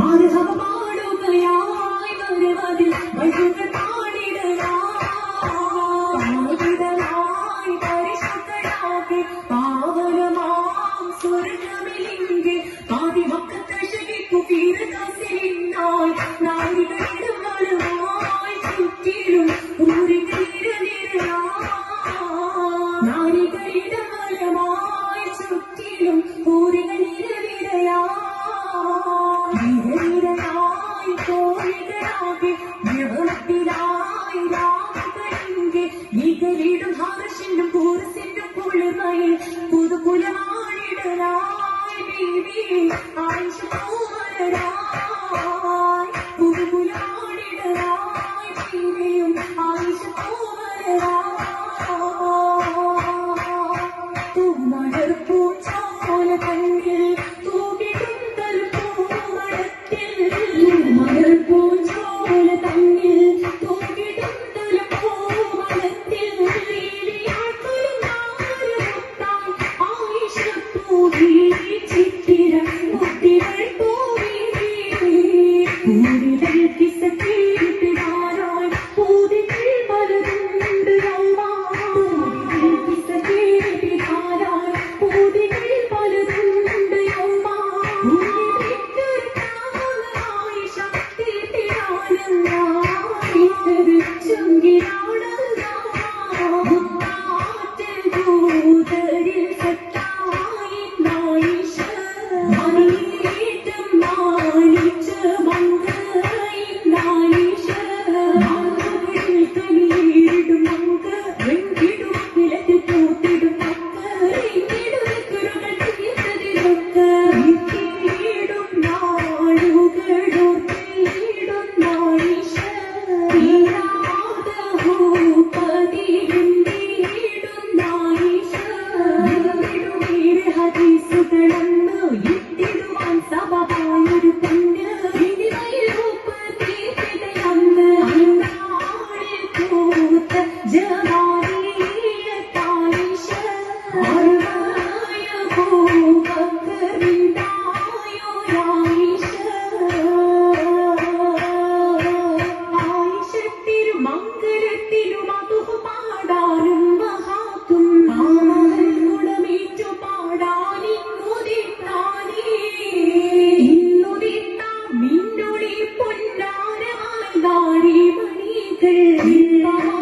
மருகமாடுமையாய் வருவதில் மகிழ்ந்து காணிடலாய் பரிசுத்தராகி பாவனமாம் சொர்க்கமிலிங்கே. பாதி பக்க தசகிக்கு தீர்த்தாய் நாய்களிடம் வருவாய் சுற்றிலும் ஊரின் இரு நிறாய் நாய்களிடம் வருவாய் വികരിടും ആകർഷനും പൂരസിന്റെ കുളിർമയിൽ പുതുകുലമാണിടലായി ബീബി Ayisha പൂവരാ Thank you. Thank you.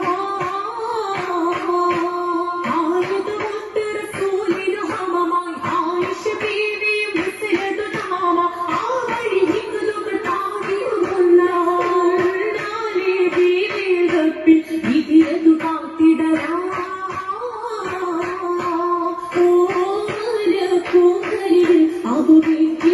Thank you.